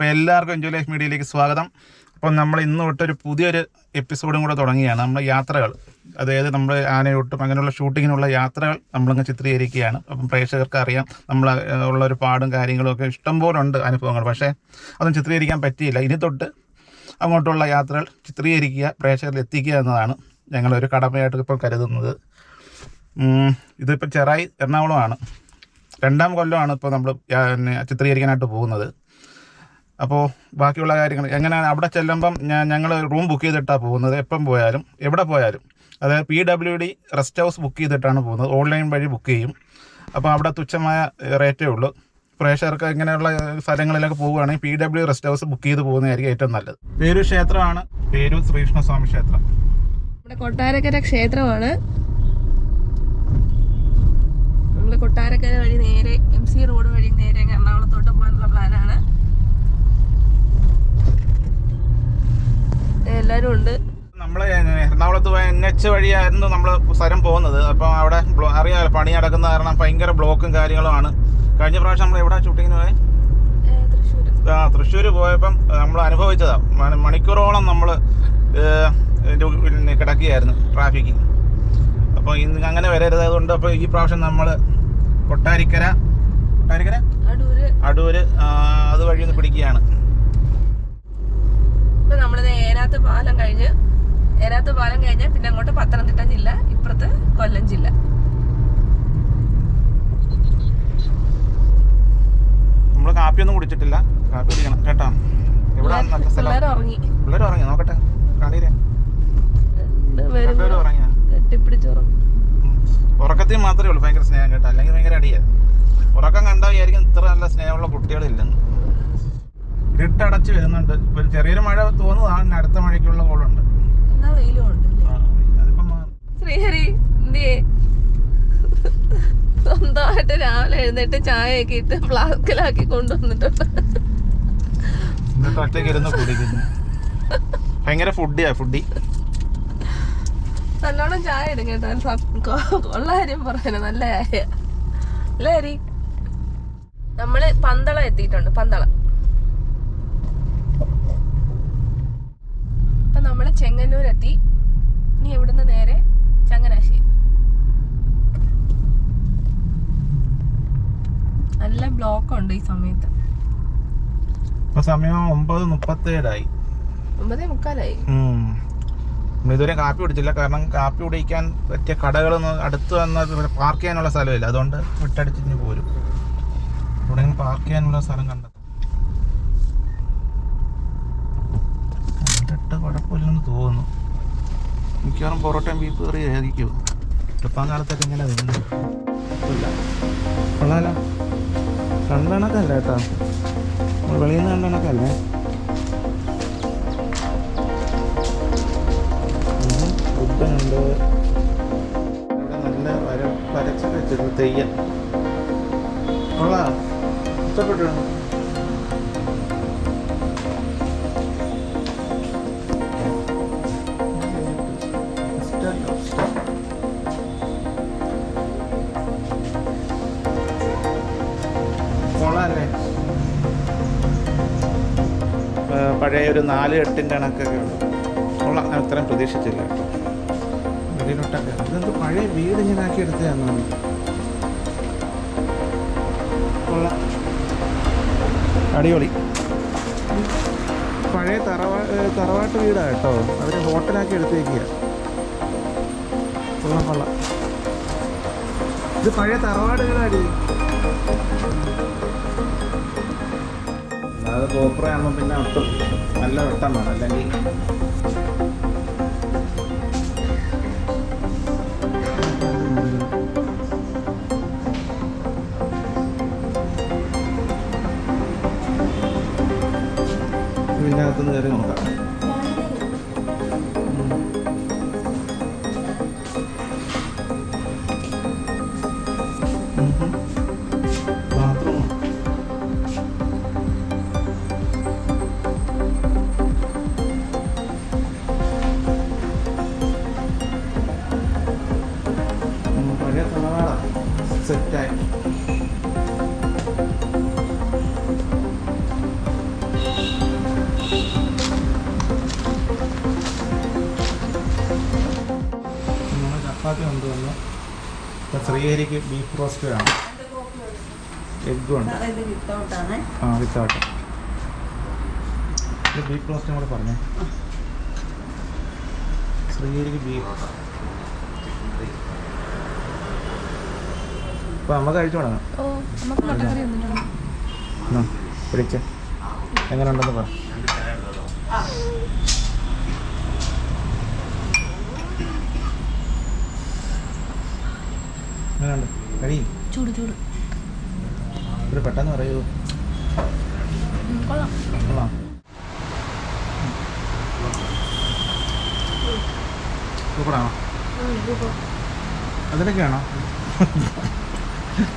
അപ്പോൾ എല്ലാവർക്കും enjoy life മീഡിയയിലേക്ക് സ്വാഗതം. അപ്പോൾ നമ്മൾ ഇന്ന് തൊട്ടൊരു പുതിയൊരു എപ്പിസോഡും കൂടെ തുടങ്ങിയാണ് നമ്മൾ യാത്രകൾ അതായത് നമ്മൾ ആനയോട്ടും അങ്ങനെയുള്ള ഷൂട്ടിങ്ങിനുള്ള യാത്രകൾ നമ്മളങ്ങ് ചിത്രീകരിക്കുകയാണ്. അപ്പം പ്രേക്ഷകർക്ക് അറിയാം നമ്മൾ ഉള്ള ഒരു പാടും കാര്യങ്ങളും ഒക്കെ ഇഷ്ടംപോലെ ഉണ്ട് അനുഭവങ്ങൾ. പക്ഷേ അതൊന്നും ചിത്രീകരിക്കാൻ പറ്റിയില്ല. ഇനി തൊട്ട് അങ്ങോട്ടുള്ള യാത്രകൾ ചിത്രീകരിക്കുക പ്രേക്ഷകരിൽ എത്തിക്കുക എന്നതാണ് ഞങ്ങളൊരു കടമയായിട്ട് ഇപ്പോൾ കരുതുന്നത്. ഇതിപ്പോൾ ചെറായി എറണാകുളമാണ്. രണ്ടാം കൊല്ലമാണ് ഇപ്പോൾ നമ്മൾ ചിത്രീകരിക്കാനായിട്ട് പോകുന്നത്. അപ്പോൾ ബാക്കിയുള്ള കാര്യങ്ങൾ എങ്ങനെയാണ് അവിടെ ചെല്ലുമ്പം ഞാൻ ഞങ്ങൾ റൂം ബുക്ക് ചെയ്തിട്ടാണ് പോകുന്നത്. എപ്പം പോയാലും എവിടെ പോയാലും. അതായത് P W D rest house book ചെയ്തിട്ടാണ് പോകുന്നത്. ഓൺലൈൻ വഴി ബുക്ക് ചെയ്യും. അപ്പോൾ അവിടെ തുച്ഛമായ റേറ്റേ ഉള്ളൂ. പ്രേക്ഷകർക്ക് ഇങ്ങനെയുള്ള സ്ഥലങ്ങളിലൊക്കെ പോവുകയാണെങ്കിൽ P W rest house book ചെയ്ത് പോകുന്നതായിരിക്കും ഏറ്റവും നല്ലത്. പേരൂർ ക്ഷേത്രമാണ്. പേരൂർ ശ്രീകൃഷ്ണസ്വാമി ക്ഷേത്രം. നമ്മുടെ കൊട്ടാരക്കര ക്ഷേത്രമാണ്. നമ്മൾ കൊട്ടാരക്കര വഴി നേരെ എം സി റോഡ് വഴി നേരെ എറണാകുളത്തോട്ട് പോകാനുള്ള പ്ലാനാണ്. എല്ലാവരും ഉണ്ട്. നമ്മൾ എറണാകുളത്ത് പോയ എൻ എച്ച് വഴിയായിരുന്നു നമ്മൾ സ്ഥലം പോകുന്നത്. അപ്പം അവിടെ അറിയാമല്ലോ പണി നടക്കുന്ന കാരണം ഭയങ്കര ബ്ലോക്കും കാര്യങ്ങളുമാണ്. കഴിഞ്ഞ പ്രാവശ്യം നമ്മൾ എവിടെ ഷൂട്ടിങ്ങിന് പോയി? ആ തൃശ്ശൂർ പോയപ്പം നമ്മൾ അനുഭവിച്ചതാണ് മണിക്കൂറോളം നമ്മൾ കിടക്കുകയായിരുന്നു ട്രാഫിക്ക് അപ്പോൾ ഇന്ന് അങ്ങനെ വരരുത് അതുകൊണ്ട് അപ്പോൾ ഈ പ്രാവശ്യം നമ്മൾ കൊട്ടാരിക്കര. കൊട്ടാരിക്കര? അടൂര്. അതുവഴി ഒന്ന് പിടിക്കുകയാണ് ഇപ്പൊ നമ്മൾ ഏനാത്ത് പാലം കഴിഞ്ഞ് ഏനാത്ത് കഴിഞ്ഞ് പിന്നെ അങ്ങോട്ട് പത്തനംതിട്ട ജില്ല ഇപ്പുറത്ത് കൊല്ലം ജില്ല. നമ്മൾ കാപ്പിയൊന്നും കുടിച്ചിട്ടില്ല. കാപ്പി കുടിക്കണം. കേട്ടോ? എവിടെ നല്ല സ്ഥലം? ഉറങ്ങി പിള്ളേർ ഉറങ്ങി നോക്കട്ടെ. ഉറക്കത്തിൽ മാത്രമേ ഉള്ളൂ. ഭയങ്കര സ്നേഹം കേട്ടോ. അല്ലെങ്കിൽ ഭയങ്കര അടിയാ. ഉറക്കം കണ്ടാൽ വിചാരിക്കും ഇത്ര നല്ല സ്നേഹമുള്ള കുട്ടികളില്ലെന്ന്. ഇരുട്ടടച്ച് വരുന്നുണ്ട്. ഇപ്പൊ ഒരു ചെറിയൊരു മഴ തോന്നുന്നതാണ് അടുത്ത മഴയ്ക്കുള്ള കോളുണ്ട്. ശ്രീഹരി എന്തേ സ്വന്തമായിട്ട് രാവിലെ എഴുന്നേറ്റ് ചായയൊക്കെ ഇട്ട് ഫ്ലാസ്കിലാക്കി കൊണ്ടുവന്നിട്ടുണ്ട്. ഭയങ്കര ഫുഡിയാ ഫുഡി നല്ലോണം ചായ ഇടും കേട്ടോ ഉള്ള കാര്യം നല്ല ചായ. അല്ലേ ഹരി? നമ്മൾ പന്തളം എത്തിയിട്ടുണ്ട് പന്തളം. അപ്പൊ നമ്മൾ ചെങ്ങന്നൂർ എത്തി ഇനി ഇവിടുന്ന് നേരെ? നല്ല ബ്ലോക്ക് ഉണ്ട് ഈ സമയത്ത്. ഇപ്പൊ സമയം ഒമ്പത് മുപ്പത്തേഴായി. ഒമ്പതേ മുക്കാലായി. ഇതുവരെ കാപ്പി കുടിച്ചില്ല. കാരണം കാപ്പി കുടിക്കാൻ പറ്റിയ കടകളൊന്നും അടുത്ത് വന്നത് പാർക്ക് ചെയ്യാനുള്ള സ്ഥലമില്ല. അതുകൊണ്ട് വിട്ടടിച്ചിഞ്ഞ് പോരും. ഇവിടെ പാർക്ക് ചെയ്യാനുള്ള സ്ഥലം കണ്ടെത്തും. കണ്ടിട്ട് കുഴപ്പമില്ലെന്ന് തോന്നുന്നു. മിക്കവാറും പൊറോട്ടയും ബീഫ് കറി ആയിരിക്കും. ഇപ്പം കാലത്തൊക്കെ ഇങ്ങനെ വരുന്നു കൊള്ളാലോ. കണ്ടണക്കല്ല കേട്ടോ. വെളിയിൽ നിന്ന് കണ്ടണക്കല്ലേ ബുദ്ധനുണ്ട്. ഇവിടെ നല്ല വര വരച്ച് വെച്ചിരുന്നു തെയ്യം. കൊള്ളാം. ഇഷ്ടപ്പെട്ടു പഴയ ഒരു നാല് എട്ടിന്റെ കണക്കൊക്കെ ഉള്ള കൊള്ളാം ഞാൻ ഇത്രയും പ്രതീക്ഷിച്ചില്ല. കേട്ടോ വെളിയിലോട്ടൊക്കെ ഇതെന്ത് പഴയ വീട് ഇങ്ങനെ ആക്കി എടുത്ത് കൊള്ളാം. അടിപൊളി. പഴയ തറവാ തറവാട്ട് വീടാണ് കേട്ടോ. അവർ ഹോട്ടലാക്കി എടുത്തേക്കുക കൊള്ളാം കൊള്ളാം. ഇത് പഴയ തറവാട് വീടാടി അല്ലാതെ ആകുമ്പോൾ പിന്നെ ഒട്ടും നല്ല വെട്ടം വേണം അല്ലെങ്കിൽ ഇതിന്റെ അകത്തുനിന്ന് കയറി നോക്കാം. ശ്രീഹരിക്ക് ബീഫ് റോസ്റ്റ് വേണം എഗ്ഗും ഉണ്ട് ആ വിത്തൗട്ട്. ബീഫ് റോസ്റ്റും കൂടെ പറഞ്ഞേ. ശ്രീഗിരിക്ക് ബീഫ് അപ്പോൾ നമുക്ക് കഴിച്ചു തുടങ്ങാം. ഓ നമുക്ക് മുട്ടക്കറി ഒന്നും എന്നാ പിടിച്ച്. എങ്ങനെ ഉണ്ടെന്ന് പറ ചൂട് ചൂട്. ഒരു പെട്ടെന്ന് പറയൂ. ഉം, കൊള്ളാം. കൊള്ളാം. സൂപ്പറാണോ? അതിലൊക്കെയാണോ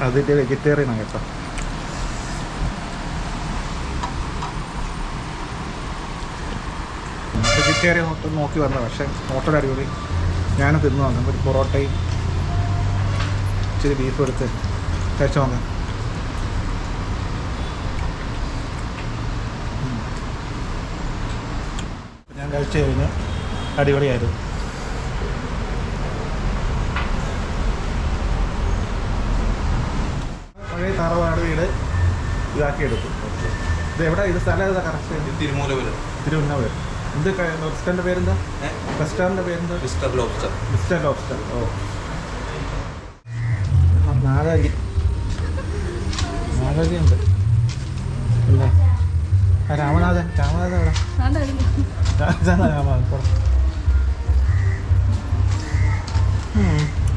അതിന്റെ വെജിറ്റേറിയനാണ് കേട്ടോ. വെജിറ്റേറിയൻ ഹോട്ടൽ നോക്കി വന്നത് പക്ഷേ ഹോട്ടൽ അടിപൊളി. ഞാൻ തിന്നു വന്നു. ഒരു പൊറോട്ടയും ഇച്ചിരി ബീഫ് എടുത്ത് കഴിച്ചു നോക്കാം. ഞാൻ കഴിച്ചു കഴിഞ്ഞു അടിപൊളിയായിരുന്നു. പഴയ തറവാട് വീട് ഇതാക്കിയെടുത്തു. ഇത് എവിടെ? ഇത് സ്ഥലം ഏതാ? കറക്റ്റ് തിരുമൂലപുരം. തിരുവനന്തപുരം. എന്ത് റെസ്റ്റോറന്റ് പേരെന്താ? റെസ്റ്റോറന്റ് പേരെന്താ? Mister lobster. Mister lobster. ഓ. നാഗാലി നാഗാലി ഉണ്ട് അല്ലേ? ആ രാമനാഥൻ. രാമനാഥൻ എവിടെ? പോടാ.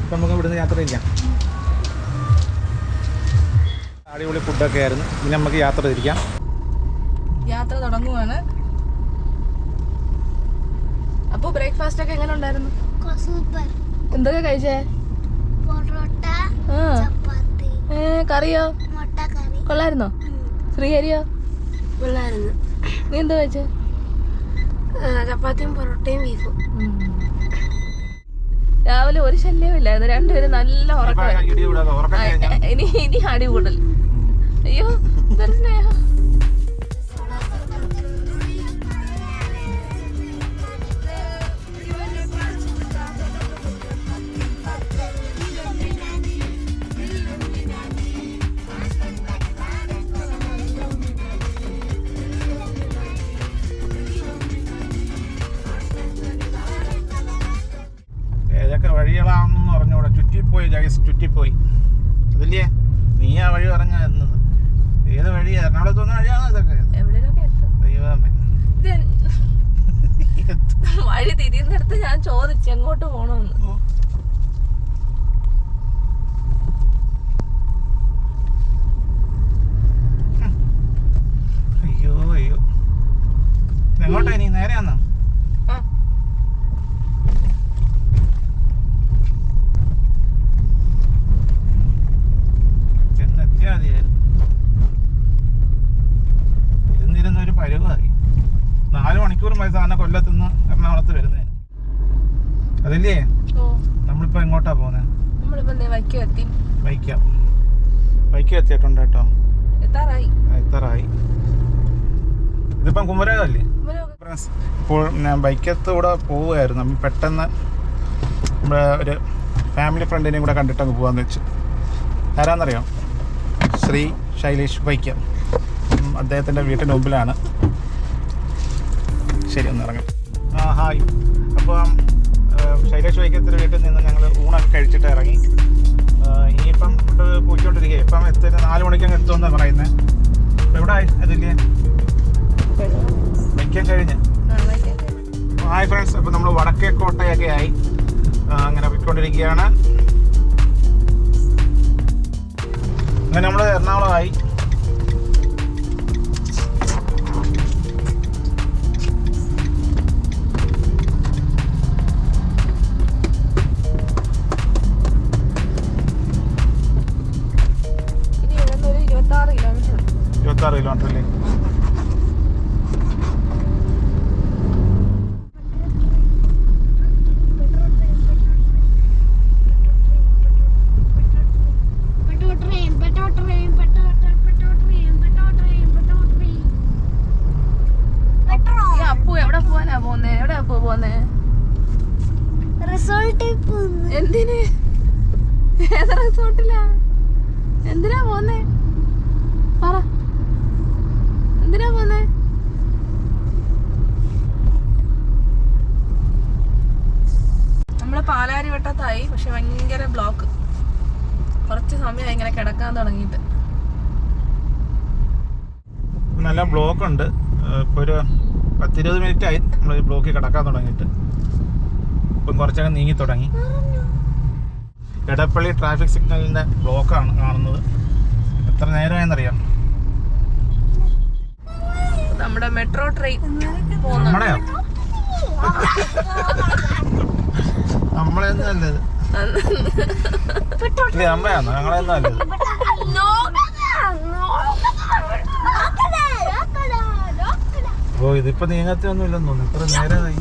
ഇപ്പം നമുക്ക് ഇവിടുന്ന് യാത്ര ചെയ്യാം. അടിപൊളി ഫുഡൊക്കെ ആയിരുന്നു. ഇനി നമുക്ക് യാത്ര തിരിക്കാം. യാത്ര തുടങ്ങുവാണ്. അപ്പോൾ ബ്രേക്ക്ഫാസ്റ്റ് ഒക്കെ എങ്ങനെ ഉണ്ടായിരുന്നു? സൂപ്പർ എന്തൊക്കെ കഴിച്ചേ പൊറോട്ട ആ ചപ്പാത്തി ഏ കറിയോ? കൊള്ളായിരുന്നോ? ശ്രീഹരിയോ? കൊള്ളായിരുന്നു. നീ എന്താ വെച്ച ചപ്പാത്തിയും പൊറോട്ടയും ബീഫും. രാവിലെ ഒരു ശല്യവും ഇല്ലായിരുന്നു. രണ്ടുപേരും നല്ല ഉറക്കം. ഇനി ഇനി അടി കൂടൽ. അയ്യോ എന്താ സ്നേഹം? എങ്ങോട്ടാ നീ നേരെയാന്നാ. ചെന്നെത്തിയാ മതിയായിരുന്നു ഇരുന്നിരുന്ന ഒരു പരുവായി നാല് മണിക്കൂർ മതി സാധനം കൊല്ലത്തുനിന്ന് എറണാകുളത്ത് വരുന്നതിന് അതല്ലേ ഓ നമ്മളിപ്പോ എങ്ങോട്ടാ പോകുന്നത് നമ്മളിപ്പോ എന്തേ വൈക്കം എത്തി വൈക്കം വൈക്കം എത്തിയിട്ടുണ്ട് കേട്ടോ എത്താറായി എത്തറായി ഇതിപ്പം കുമരകല്ലേ ഫ്രണ്ട്സ് ഇപ്പോൾ ഞാൻ ബൈക്കത്തൂടെ പോവുമായിരുന്നു അപ്പം പെട്ടെന്ന് നമ്മുടെ ഒരു ഫാമിലി ഫ്രണ്ടിനെയും കൂടെ കണ്ടിട്ടങ്ങ് പോകാമെന്ന് വെച്ചു. ആരാന്നറിയോ? ശ്രീ ശൈലേഷ് ബൈക്ക് അദ്ദേഹത്തിന്റെ വീട്ടിന് മുമ്പിലാണ്. ശരി ഒന്ന് ഇറങ്ങാം. ആ ഹായ്. അപ്പോൾ ശൈലേഷ് വൈക്കത്തിന്റെ വീട്ടിൽ നിന്ന് ഞങ്ങൾ ഊണൊക്കെ കഴിച്ചിട്ട് ഇറങ്ങി. ഇനിയിപ്പം പോയിക്കൊണ്ടിരിക്കുക ഇപ്പം എത്തുന്ന നാല് മണിക്കങ്ങ് എത്തുമെന്നാണ് പറയുന്നത് എവിടെ ആയി അതില്ലേ വയ്ക്കാൻ കഴിഞ്ഞ്. ഹായ് ഫ്രണ്ട്സ് അപ്പോൾ നമ്മൾ വടക്കേ കോട്ടയൊക്കെ ആയി. അങ്ങനെ പോയിക്കൊണ്ടിരിക്കുകയാണ്. അങ്ങനെ നമ്മൾ എറണാകുളമായി. ഇരുപത്താറ് കിലോമീറ്റർ അല്ലേ Petrol train, petrol train, petrol train, petrol train, petrol train, petrol train. ഈ അപ്പു എവിടെ പോവാനാ പോന്നേ എവിടെ അപ്പു പോന്നേ റിസോർട്ടിൽ പോകുന്നു എന്തിന് ഏത് റിസോർട്ടിലാ എന്തിനാ പോന്നേ പറ എന്തിനാ പോന്നേ നമ്മൾ പാലാരി വട്ടത്തായി പക്ഷെ ഭയങ്കര ബ്ലോക്ക് കുറച്ച് സമയം ഇങ്ങനെ കിടക്കാൻ തുടങ്ങിയിട്ട് നല്ല ബ്ലോക്ക് ഉണ്ട് ഇപ്പോൾ ഒരു പത്തിരുപത് മിനിറ്റ് ആയി നമ്മൾ ഈ ബ്ലോക്കിൽ കിടക്കാൻ തുടങ്ങിയിട്ട്. ഇപ്പം കുറച്ചൊക്കെ നീങ്ങി തുടങ്ങി. ഇടപ്പള്ളി ട്രാഫിക് സിഗ്നലിന്റെ ബ്ലോക്കാണ് കാണുന്നത്. എത്ര നേരമായെന്നറിയാം. നമ്മുടെ മെട്രോ ട്രെയിൻ നമ്മുടെയോ നമ്മളെയൊന്നും അല്ലത്. ഇല്ല ഓ ഇതിപ്പോ നീങ്ങത്തൊന്നും ഇല്ലെന്ന് തോന്നുന്നു. ഇത്ര നേരമായി.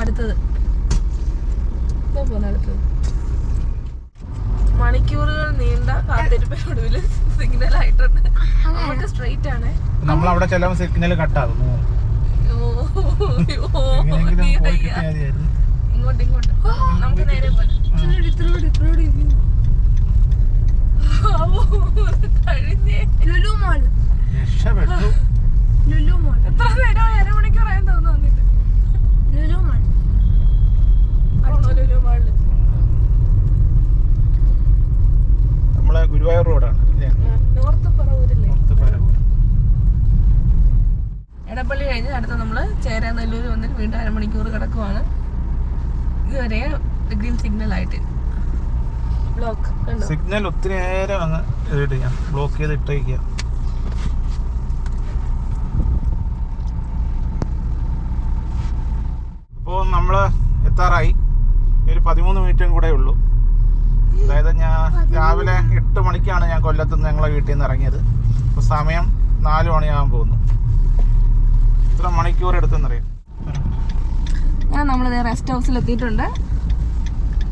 അടുത്തത്. അടുത്തത്. മണിക്കൂറുകൾ നീണ്ട കാത്തിരിപ്പിനൊടുവിൽ സിഗ്നൽ ആയിട്ടുണ്ട്. നമുക്ക് സ്ട്രെയിറ്റ് ആണ്. നമ്മൾ അവിടെ ചെല്ലാൻ സിഗ്നൽ കട്ടാകും ഇങ്ങോട്ട് ഇങ്ങോട്ട്. നമുക്ക് നേരെ പോലെ ലുലു മോൾ. ലുലു മോൾ. എത്ര നേരം അരമണിക്കൂറായി തോന്നുന്നു വന്നിട്ട്. ലുലു മോൾ. മാളിൽ നമ്മളെ ഗുരുവായൂർ റോഡാണ് നോർത്ത് പറവൂരല്ലേ? നോർത്ത് പരവൂർ. എടപ്പള്ളി കഴിഞ്ഞ് അടുത്ത ചേരാ ചേരാനെല്ലൂർ വന്നിട്ട് വീണ്ടും അരമണിക്കൂർ കിടക്കുവാണ്. ഇതുവരെ ഗ്രീൻ സിഗ്നൽ ആയിട്ട്. ബ്ലോക്ക് സിഗ്നൽ ഒത്തിരി നേരം അങ്ങ് ഞാൻ ബ്ലോക്ക് ചെയ്ത് ഇട്ടേക്കുക. അപ്പോൾ നമ്മൾ എത്താറായി. ഒരു പതിമൂന്ന് മിനിറ്റും കൂടെ ഉള്ളൂ. അതായത് ഞാൻ രാവിലെ എട്ട് മണിക്കാണ് ഞാൻ കൊല്ലത്ത് നിന്ന് ഞങ്ങളെ വീട്ടിൽ നിന്ന് ഇറങ്ങിയത്. അപ്പോൾ സമയം നാല് മണിയാകാൻ പോകുന്നു. ഇത്ര മണിക്കൂർ എടുത്തെന്നറിയാം? ഞാൻ നമ്മൾ റെസ്റ്റ് ഹൗസിൽ എത്തിയിട്ടുണ്ട്.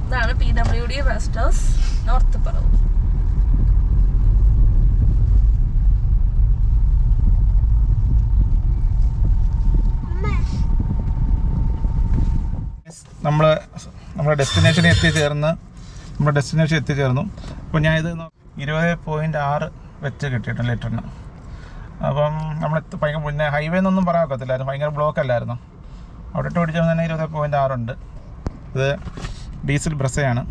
ഇതാണ് P W D rest house north പറവ് നമ്മൾ നമ്മുടെ ഡെസ്റ്റിനേഷനിൽ എത്തിച്ചേർന്ന് നമ്മുടെ ഡെസ്റ്റിനേഷൻ എത്തിച്ചേർന്നു. അപ്പോൾ ഞാൻ ഇത് ഇരുപത് പോയിന്റ് ആറ് വെച്ച് കിട്ടിയിട്ടുണ്ട് ലിറ്ററിന്. അപ്പം നമ്മൾ ഭയങ്കര പിന്നെ ഹൈവേ എന്നൊന്നും പറയാൻ ഒക്കത്തില്ലായിരുന്നു ഭയങ്കര ബ്ലോക്ക് അല്ലായിരുന്നു. അവിടെ ഇട്ട് പിടിച്ചപ്പോൾ തന്നെ ഇരുപത് പോയിന്റ് ആറുണ്ട് ഇത് ഡീസൽ ബ്രസയാണ്.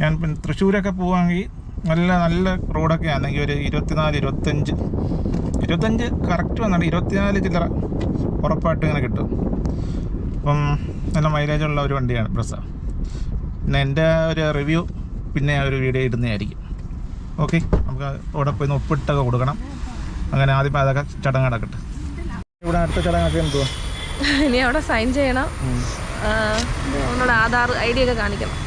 ഞാൻ പിന്നെ തൃശ്ശൂരൊക്കെ പോവുകയാണെങ്കിൽ നല്ല നല്ല റോഡൊക്കെ ആണെങ്കിൽ ഒരു ഇരുപത്തിനാല് ഇരുപത്തഞ്ച് ഇരുപത്തഞ്ച് കറക്റ്റ് വന്നിട്ട് ഇരുപത്തിനാല് ചില്ലറ ഉറപ്പായിട്ട് ഇങ്ങനെ കിട്ടും. അപ്പം നല്ല മൈലേജ് ഉള്ള ഒരു വണ്ടിയാണ് ബ്രസ. പിന്നെ എന്റെ ഒരു റിവ്യൂ പിന്നെ ഒരു വീഡിയോ ഇടുന്നതായിരിക്കും. ഓക്കെ നമുക്ക് അവിടെ പോയി ഒപ്പിട്ടൊക്കെ കൊടുക്കണം. അങ്ങനെ ആദ്യം അതൊക്കെ ചടങ്ങ് നടക്കട്ടെ. ഇവിടെ അടുത്ത ചടങ്ങൊക്കെ എന്തുവാ? ഇനി അവിടെ സൈൻ ചെയ്യണം. അവനോട് ആധാർ ഐ ഡി ഒക്കെ കാണിക്കണം.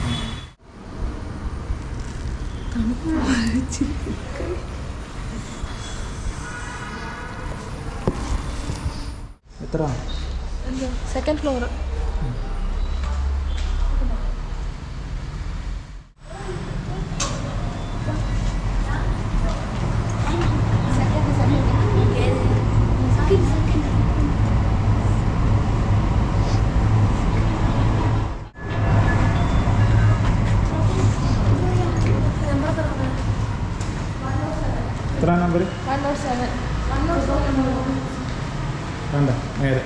എത്ര സെക്കൻഡ് ഫ്ലോർ നേരെ.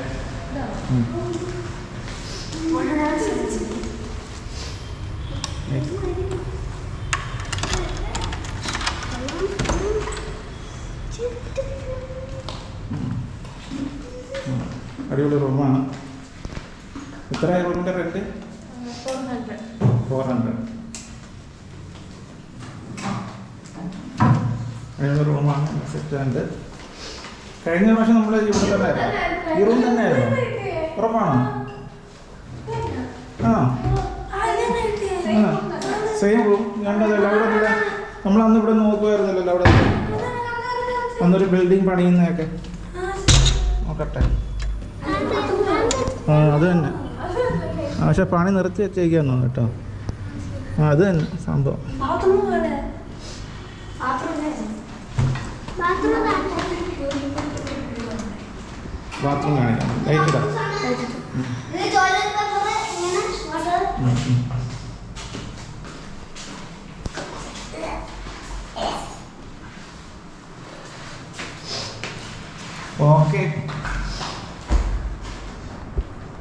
അടിപൊളി റൂമാണ്. എത്ര റൂമിന്റെ റെന്റ് ഫോർ ഹൺഡ്രഡ് അടിപൊളി റൂമാണ് സെറ്റ് ഉണ്ട് കഴിഞ്ഞ പ്രാവശ്യം നമ്മൾ ഇവിടെ തന്നെ ഈ റൂം തന്നെ ആയിരുന്നു ഉറപ്പാണോ? ആ. സെയിം റൂം കണ്ടതല്ല അവിടെ നമ്മൾ അന്ന് ഇവിടെ നോക്കുമായിരുന്നല്ലോ അവിടെ. അന്നൊരു ബിൽഡിംഗ് പണിയുന്നതൊക്കെ. നോക്കട്ടെ. ആ അത് തന്നെ. പക്ഷെ പണി നിർത്തി വെച്ചേക്കാന്നു കേട്ടോ. ആ അത് തന്നെ സംഭവം. ബാത്റൂം കാണിക്കാം. Light okay.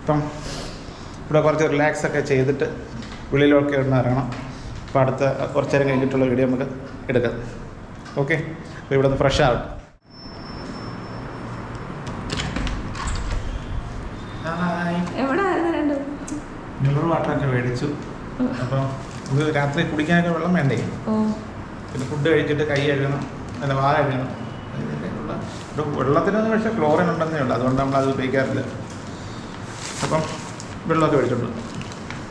ഇപ്പം ഇവിടെ കുറച്ച് റിലാക്സ് ഒക്കെ ചെയ്തിട്ട് ഉള്ളിലൊക്കെ ഒന്ന് ഇറങ്ങണം. അപ്പോൾ അടുത്ത കുറച്ച് നേരം കഴിഞ്ഞിട്ടുള്ള വീഡിയോ നമുക്ക് എടുക്കാം. ഓക്കെ? അപ്പോൾ ഇവിടെ നിന്ന് ഫ്രഷ് ആവട്ടെ. എവിടെ ആയിരുന്നു രണ്ടും? മിനറൽ വാട്ടറൊക്കെ മേടിച്ചു. അപ്പം ഇത് രാത്രി കുടിക്കാനൊക്കെ വെള്ളം വേണ്ടേ? പിന്നെ ഫുഡ് കഴിച്ചിട്ട് കൈ കഴുകണം അല്ല വാ കഴുകണം. ഇവിടെ വെള്ളത്തിനൊന്നും പക്ഷേ ക്ലോറിൻ ഉണ്ടെന്നേ ഉള്ളൂ. അതുകൊണ്ട് നമ്മൾ അത് ഉപയോഗിക്കാറില്ല. അപ്പം വെള്ളമൊക്കെ മേടിച്ചിട്ടുണ്ട്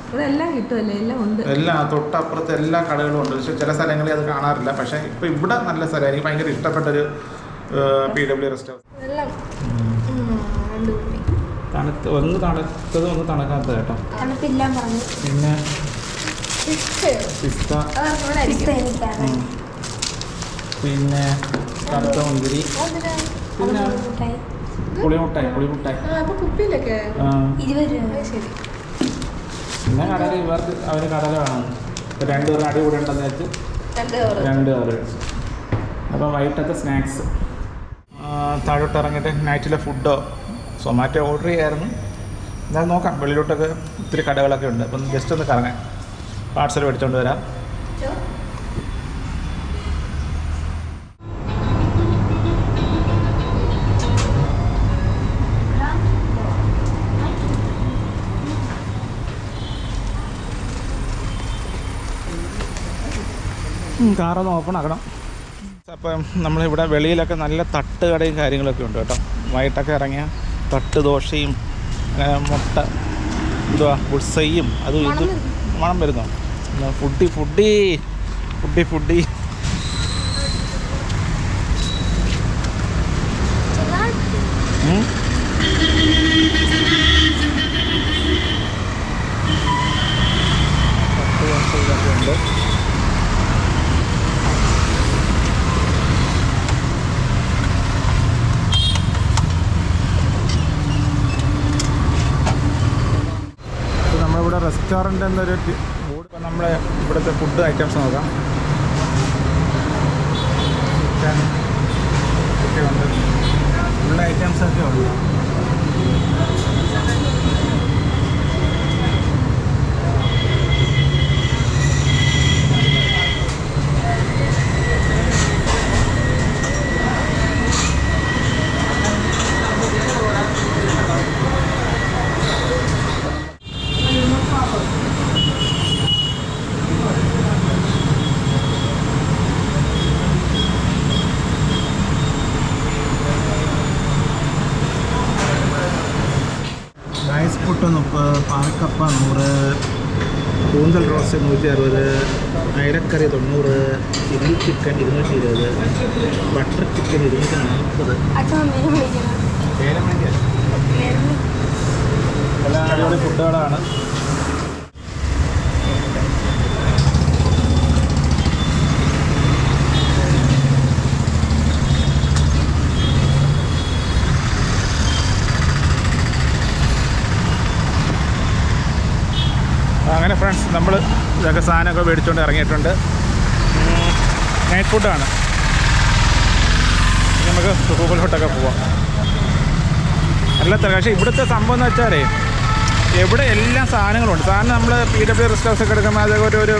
ഇവിടെ എല്ലാം കിട്ടുമല്ലേ എല്ലാം ഉണ്ട്. എല്ലാം തൊട്ടപ്പുറത്ത് എല്ലാ കടകളും ഉണ്ട്. പക്ഷെ ചില സ്ഥലങ്ങളിൽ അത് കാണാറില്ല. പക്ഷേ ഇപ്പം ഇവിടെ നല്ല സ്ഥലമായിരിക്കും എനിക്ക് ഭയങ്കര ഇഷ്ടപ്പെട്ടൊരു പി ഡബ്ല്യു റെസ്റ്റ് ഹൗസ് എല്ലാം ഉം, അടിപൊളി. തണുത്ത് ഒന്ന് തണുത്തത് ഒന്ന് തണുക്കാത്തത് കേട്ടോ. പിന്നെ? പിസ്ത. പിന്നെ തണുത്ത മുന്തിരി. പിന്നെ പുളിമുട്ടായി പുളിമുട്ടായി. ആ, അപ്പൊ കുപ്പിയിലൊക്കെ. ആ, ഇരുപത് രൂപ. ശരി. പിന്നെ കടല ഇവർക്ക് അവർ കടല വേണം. രണ്ടു പേർ അടി കൂടെ ഉണ്ടെന്ന് വെച്ച് രണ്ട് പേർ രണ്ട് കവർ അപ്പോൾ വൈകിട്ടത്തെ സ്നാക്സ്. താഴോട്ട് ഇറങ്ങിയിട്ട് നൈറ്റിലെ ഫുഡോ സൊമാറ്റോ ഓർഡർ ചെയ്യായിരുന്നു. എന്തായാലും നോക്കാം വെളിയിലോട്ടൊക്കെ ഒത്തിരി കടകളൊക്കെ ഉണ്ട്. അപ്പം ജസ്റ്റ് ഒന്ന് കറങ്ങാം. പാർസൽ മേടിച്ചുകൊണ്ട് വരാം. കാറൊന്ന് ഓപ്പൺ ആക്കണം. അപ്പം നമ്മളിവിടെ വെളിയിലൊക്കെ നല്ല തട്ടുകടയും കാര്യങ്ങളൊക്കെ ഉണ്ട് കേട്ടോ. വൈകിട്ടൊക്കെ ഇറങ്ങിയ തട്ട് ദോശയും അങ്ങനെ മുട്ട എന്തുവാ ഉത്സയും അതും ഇതും മണം വരുന്നു? ഫുഡി ഫുഡി ഫുഡി ഫുഡി ഉം? തട്ട് ദോശ ഇതൊക്കെ ഉണ്ട് ഇപ്പോൾ നമ്മളിവിടെ റെസ്റ്റോറന്റ് ടി- ബോർഡ് ഇപ്പം നമ്മുടെ ഇവിടുത്തെ ഫുഡ് ഐറ്റംസ് നോക്കാം ചിക്കൻ ഒക്കെ ഉണ്ട് ഉള്ള ഐറ്റംസ് ഒക്കെ ഉണ്ട് റൈസ് പുട്ട് മുപ്പത് പാൽക്കപ്പ നൂറ് കൂന്തൽ റോസ്റ്റ് നൂറ്റി അറുപത് അയലക്കറി തൊണ്ണൂറ് ചില്ലി ചിക്കൻ ഇരുന്നൂറ്റി ഇരുപത് ബട്ടർ ചിക്കൻ ഇരുന്നൂറ്റി നാൽപ്പത് അച്ഛൻ മീൻ മേടിക്കണം എല്ലാം അടിപൊളി ഫുഡുകളാണ് അങ്ങനെ ഫ്രണ്ട്സ് നമ്മൾ ഇതൊക്കെ സാധനമൊക്കെ മേടിച്ചുകൊണ്ട് ഇറങ്ങിയിട്ടുണ്ട്. നൈറ്റ് ഫുഡാണ് നമുക്ക് റൂമിലോട്ടൊക്കെ പോവാം. നല്ല തിരക്ക് പക്ഷേ ഇവിടുത്തെ സംഭവം എന്ന് വെച്ചാലേ എവിടെ എല്ലാ സാധനങ്ങളുണ്ട്. സാധനം നമ്മൾ പി ഡബ്ല്യു റെസ്റ്റ് ഹൗസ് ഒക്കെ എടുക്കുമ്പോൾ അതൊക്കെ ഒരു ഒരു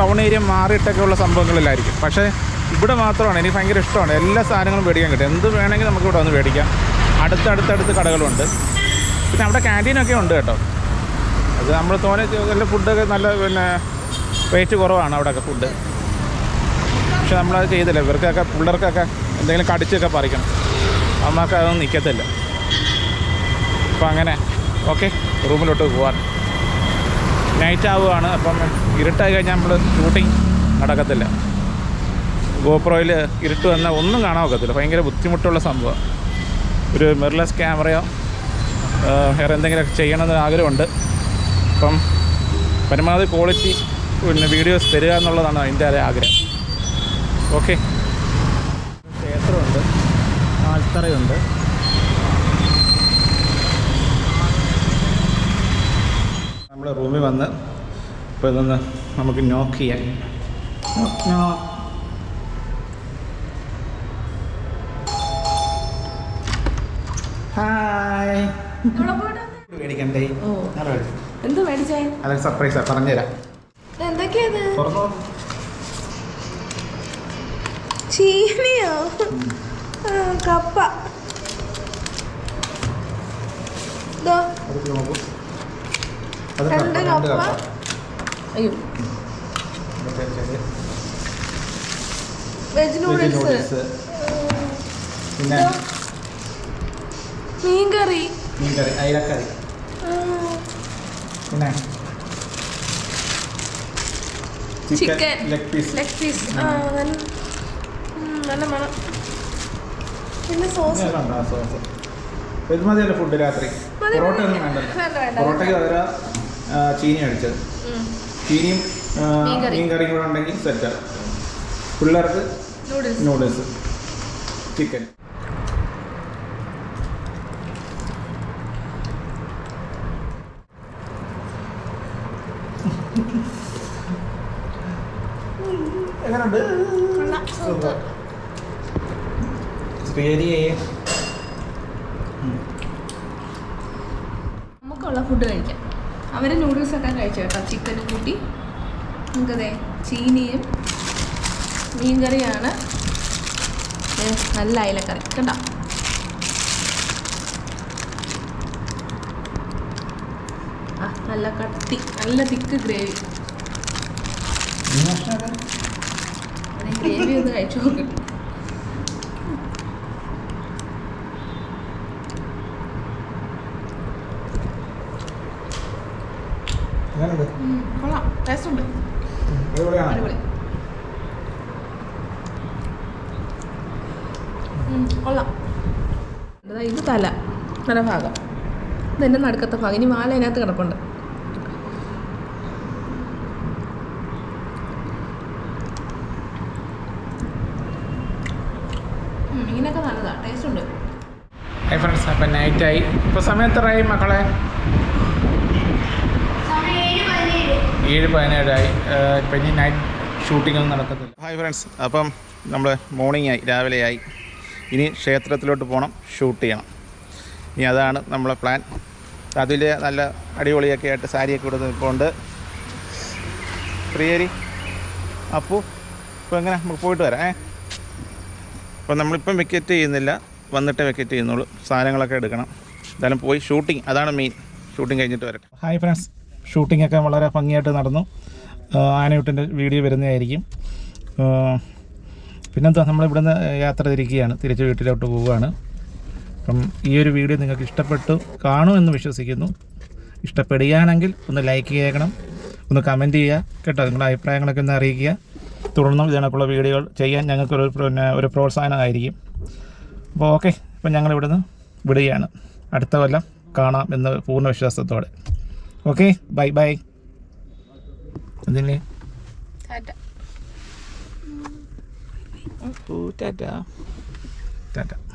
ടൗൺ ഏരിയ മാറിയിട്ടൊക്കെ ഉള്ള സംഭവങ്ങളിലായിരിക്കും. പക്ഷേ ഇവിടെ മാത്രമാണ് എനിക്ക് ഭയങ്കര ഇഷ്ടമാണ്. എല്ലാ സാധനങ്ങളും മേടിക്കാൻ കിട്ടും. എന്ത് വേണമെങ്കിൽ നമുക്ക് ഇവിടെ വന്ന് മേടിക്കാം. അടുത്തടുത്തടുത്ത് കടകളുണ്ട്. പിന്നെ അവിടെ ക്യാന്റീനൊക്കെ ഉണ്ട് കേട്ടോ. അത് നമ്മൾ തോനെ നല്ല ഫുഡൊക്കെ നല്ല പിന്നെ റേറ്റ് കുറവാണ് അവിടെയൊക്കെ ഫുഡ് പക്ഷെ നമ്മളത് ചെയ്തില്ല. ഇവർക്കൊക്കെ പിള്ളേർക്കൊക്കെ എന്തെങ്കിലും കടിച്ചൊക്കെ പറിക്കണം. അമ്മയ്ക്ക് അതൊന്നും നിൽക്കത്തില്ല അപ്പം അങ്ങനെ ഓക്കെ റൂമിലോട്ട് പോവാൻ നൈറ്റ് ആവുകയാണ്. അപ്പം ഇരുട്ടായി കഴിഞ്ഞാൽ നമ്മൾ ഷൂട്ടിംഗ് നടക്കത്തില്ല. ഗോപ്രോയിൽ ഇരുട്ട് വന്നാൽ ഒന്നും കാണാൻ ഒക്കത്തില്ല. ഭയങ്കര ബുദ്ധിമുട്ടുള്ള സംഭവം. ഒരു മിറർലെസ് ക്യാമറയോ വേറെ എന്തെങ്കിലുമൊക്കെ ചെയ്യണമെന്ന് ആഗ്രഹമുണ്ട്. അപ്പം പരമാവധി ക്വാളിറ്റി പിന്നെ വീഡിയോസ് തരിക എന്നുള്ളതാണ് അതിന്റെ ഒരു ആഗ്രഹം. ഓക്കെ ക്ഷേത്രമുണ്ട്. ആൽത്തറയുണ്ട്. നമ്മൾ റൂമിൽ വന്ന് ഇപ്പോൾ ഇതൊന്ന് നമുക്ക് നോക്ക് ചെയ്യാം. Knock, knock. ഹായ് മേടിക്കണ്ടേ? എന്ത് മേടിച്ചേ? അതൊരു സർപ്രൈസാ പറഞ്ഞുതരാം. ചീനിയോ? കപ്പ. രണ്ട് കപ്പ. അയ്യോ. Veg noodles. പിന്നെ? മീൻകറി. മീൻകറി അയിലക്കറി. പിന്നെ? Chicken leg piece leg piece ആ നല്ല മണം. പിന്നെ സോസ് സോസ് ഇത് മതിയല്ലോ ഫുഡ് രാത്രി. പൊറോട്ട. ഒന്നും വേണ്ടല്ലോ. വേണ്ട, വേണ്ട, പൊറോട്ടയ്ക്ക് പകരം ചീനി അടിച്ചത്. ചീനിയും മീൻ കറിയും കൂടെ ഉണ്ടെങ്കിൽ സെറ്റാണ് പിള്ളേർക്ക് നൂഡിൽസ് ചിക്കൻ സൂപ്പർ നമുക്കുള്ള ഫുഡ് കഴിക്കാം. അവർ നൂഡിൽസ് ഒക്കെ കഴിച്ചു കേട്ടോ. ചിക്കനും കൂട്ടി. നമുക്കതേ ചീനിയും മീൻകറിയാണ്. കറിയാണ് നല്ല അയിലക്കറി. കണ്ടോ? ആ നല്ല കട്ടി നല്ല തിക്ക് ഗ്രേവി ഗ്രേവി ഒന്ന് കഴിച്ചു ടേസ്റ്റ് ഉണ്ട് അടിപൊളി കൊള്ളാം ഇത് തല. നല്ല ഭാഗം ഇതെന്റെ നടുക്കത്തെ ഭാഗം. ഇനി മാല അതിനകത്ത് കിടപ്പുണ്ട്. മീനൊക്കെ നല്ലതാണ് ടേസ്റ്റ് ഉണ്ട്. ഹൈ ഫ്രണ്ട്സ് അപ്പം നൈറ്റായി ഇപ്പോൾ സമയത്തറായി മക്കളെ? സമയം ഏഴ് മക്കളെ ഏഴ് പതിനേഴായി ഇപ്പം ഇനി നൈറ്റ് ഷൂട്ടിങ്ങൊന്നും നടക്കത്തില്ല. ഹായ് ഫ്രണ്ട്സ് അപ്പം നമ്മൾ മോർണിംഗ് ആയി രാവിലെ ആയി. ഇനി ക്ഷേത്രത്തിലോട്ട് പോകണം ഷൂട്ട് ചെയ്യണം. ഇനി അതാണ് നമ്മളെ പ്ലാൻ അതിൽ നല്ല അടിപൊളിയൊക്കെ ആയിട്ട് സാരിയൊക്കെ ഇവിടെ നിൽപ്പുണ്ട്. ഉണ്ട് പ്രിയരി അപ്പു ഇപ്പോൾ എങ്ങനെ? നമുക്ക് പോയിട്ട് വരാം ഏ? അപ്പോൾ നമ്മളിപ്പം വെക്കറ്റ് ചെയ്യുന്നില്ല. വന്നിട്ട് വെക്കറ്റ് ചെയ്യുന്നുള്ളൂ. സാധനങ്ങളൊക്കെ എടുക്കണം. എന്തായാലും പോയി ഷൂട്ടിംഗ് അതാണ് മെയിൻ ഷൂട്ടിംഗ് കഴിഞ്ഞിട്ട് വരട്ടെ. ഹായ് ഫ്രണ്ട്സ് ഷൂട്ടിംഗ് ഒക്കെ വളരെ ഭംഗിയായിട്ട് നടന്നു. ആനയൂട്ടിന്റെ വീഡിയോ വരുന്നതായിരിക്കും. പിന്നെന്താ നമ്മളിവിടുന്ന് യാത്ര തിരിക്കുകയാണ്. തിരിച്ച് വീട്ടിലോട്ട് പോവുകയാണ്. അപ്പം ഈ ഒരു വീഡിയോ നിങ്ങൾക്ക് ഇഷ്ടപ്പെട്ടു കാണുമെന്ന് വിശ്വസിക്കുന്നു. ഇഷ്ടപ്പെടുകയാണെങ്കിൽ ഒന്ന് ലൈക്ക് ചെയ്യണം ഒന്ന് കമന്റ് ചെയ്യുക. കേട്ടോ നിങ്ങളുടെ അഭിപ്രായങ്ങളൊക്കെ ഒന്ന് അറിയിക്കുക. തുടർന്നും ഇതിനൊക്കെയുള്ള വീഡിയോകൾ ചെയ്യാൻ ഞങ്ങൾക്കൊരു പിന്നെ ഒരു പ്രോത്സാഹനമായിരിക്കും. അപ്പോൾ ഓക്കെ ഇപ്പം ഞങ്ങൾ ഇവിടുന്ന് വിടുകയാണ്. അടുത്ത കൊല്ലം കാണാം എന്ന പൂർണ വിശ്വാസത്തോടെ. Okay bye bye. Tata. Tata.